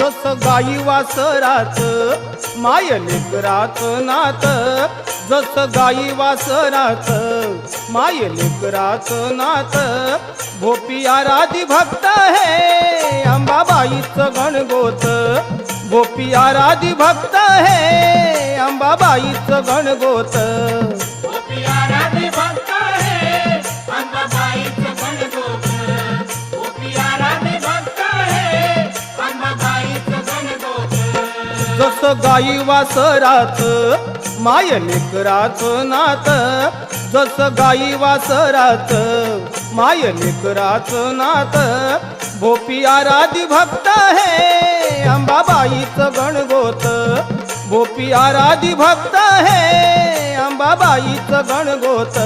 जस गाई वासराच माय लेकराच नात. जस गाई वासराच माय लेकराच नात. भोपी आराधी भक्त हे अंबाबाईचं गणगोत. गोपी आराधी भक्त हे अंबाबाईचं गणगोत. जस गाई वासराच माय लेकराच नात. जस गाई वासराच माय लेकराच नात. भोपी आराधी भक्त हे अंबाबाईचं गणगोत. भोपी आराधी भक्त हे अंबाबाईचं गणगोत.